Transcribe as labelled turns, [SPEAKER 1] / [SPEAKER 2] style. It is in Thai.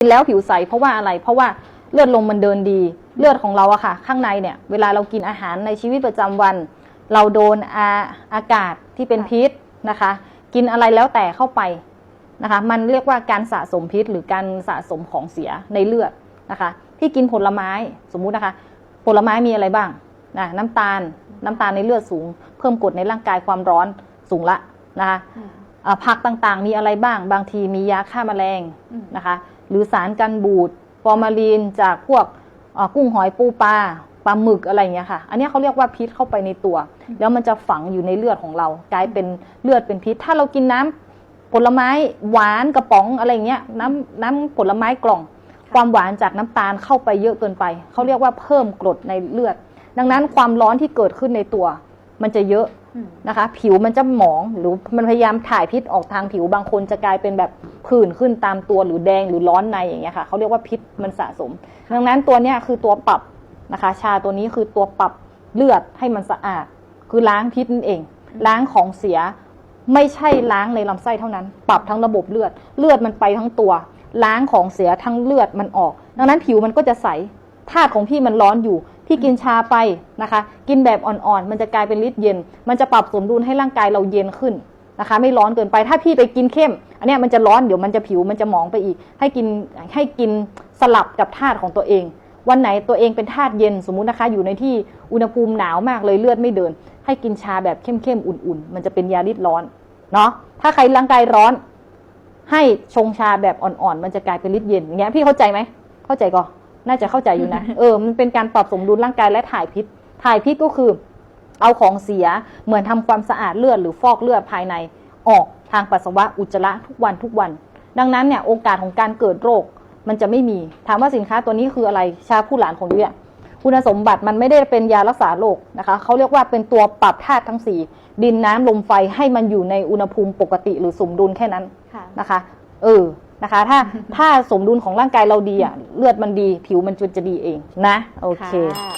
[SPEAKER 1] กินแล้วผิวใสเพราะว่าอะไร เพราะว่าเลือดลมมันเดินดี เลือดของเราอะค่ะ ข้างในเนี่ย เวลาเรากินอาหารในชีวิตประจำวัน เราโดนอาอากาศที่เป็นพิษนะคะ กินอะไรแล้วแต่เข้าไปนะคะ มันเรียกว่าการสะสมพิษหรือการสะสมของเสียในเลือดนะคะ ที่กินผลไม้สมมุตินะคะ ผลไม้มีอะไรบ้างนะน้ำตาลน้ำตาลในเลือดสูง เพิ่มกรดในร่างกายความร้อนสูงละนะคะ
[SPEAKER 2] อืม
[SPEAKER 1] อ่าผักต่างๆ มีอะไรบ้าง บางทีมียาฆ่าแมลง
[SPEAKER 2] อืม
[SPEAKER 1] นะคะ หรือสารกันบูดฟอร์มาลีนจากพวกกุ้งหอยปูปลาปลาหมึกอะไรเงี้ยค่ะ อันนี้เขาเรียกว่าพิษเข้าไปในตัว แล้วมันจะฝังอยู่ในเลือดของเรา กลายเป็นเลือดเป็นพิษ ถ้าเรากินน้ำผลไม้หวานกระป๋องอะไรเงี้ยน้ำน้ำผลไม้กล่อง ความหวานจากน้ำตาลเข้าไปเยอะเกินไป เขาเรียกว่าเพิ่มกรดในเลือด ดังนั้นความร้อนที่เกิดขึ้นในตัว มันจะเยอะนะคะ ผิวมันจะหมองหรือมันพยายามถ่ายพิษออกทางผิวบางคนจะกลายเป็นแบบ ผื่นขึ้นตามตัวหรือแดงหรือร้อนในอย่างเงี้ยค่ะเขาเรียกว่าพิษมันสะสม ดังนั้นตัวเนี้ยคือตัวปรับนะคะ ชาตัวนี้คือตัวปรับเลือดให้มันสะอาด คือล้างพิษนั่นเอง ล้างของเสียไม่ใช่ล้างในลำไส้เท่านั้น ปรับทั้งระบบเลือด เลือดมันไปทั้งตัว ล้างของเสียทั้งเลือดมันออก ดังนั้นผิวมันก็จะใสธาตุของพี่มันร้อนอยู่ พี่กินชาไปนะคะ กินแบบอ่อนๆ มันจะกลายเป็นฤทธิ์เย็น มันจะปรับสมดุลให้ร่างกายเราเย็นขึ้น นะคะ ไม่ร้อนเกินไปถ้าพี่ไปกินเข้ม อันเนี้ยมันจะร้อนเดี๋ยวมันจะผิวมันจะหมองไปอีก ให้กินให้กินสลับกับธาตุของตัวเอง วันไหนตัวเองเป็นธาตุเย็นสมมุตินะคะ อยู่ในที่อุณหภูมิหนาวมากเลยเลือดไม่เดิน ให้กินชาแบบเข้มๆอุ่นๆ มันจะเป็นยาฤทธิ์ร้อนเนาะถ้าใครร่างกายร้อน ให้ชงชาแบบอ่อนๆมันจะกลายเป็นฤทธิ์เย็นอย่างเงี้ยพี่เข้าใจไหมเข้าใจก็น่าจะเข้าใจอยู่นะ เออ มันเป็นการปรับสมดุลร่างกายและถ่ายพิษ ถ่ายพิษก็คือ เอาของเสียเหมือนทำความสะอาดเลือดหรือฟอกเลือดภายในออกทางปัสสาวะอุจจาระทุกวันทุกวัน ดังนั้นเนี่ยโอกาสของการเกิดโรคมันจะไม่มี ถามว่าสินค้าตัวนี้คืออะไรชาผู้หลานของยุ้ยอะคุณสมบัติมันไม่ได้เป็นยารักษาโรคนะคะเขาเรียกว่าเป็นตัวปรับธาตุทั้งสี่ดินน้ำลมไฟให้มันอยู่ในอุณหภูมิปกติหรือสมดุลแค่นั้น
[SPEAKER 2] ค่ะ
[SPEAKER 1] นะคะเออนะคะ ถ้าถ้าสมดุลของร่างกายเราดีอะเลือดมันดี ผิวมันจะดีเองนะ โอเค
[SPEAKER 2] ค่ะ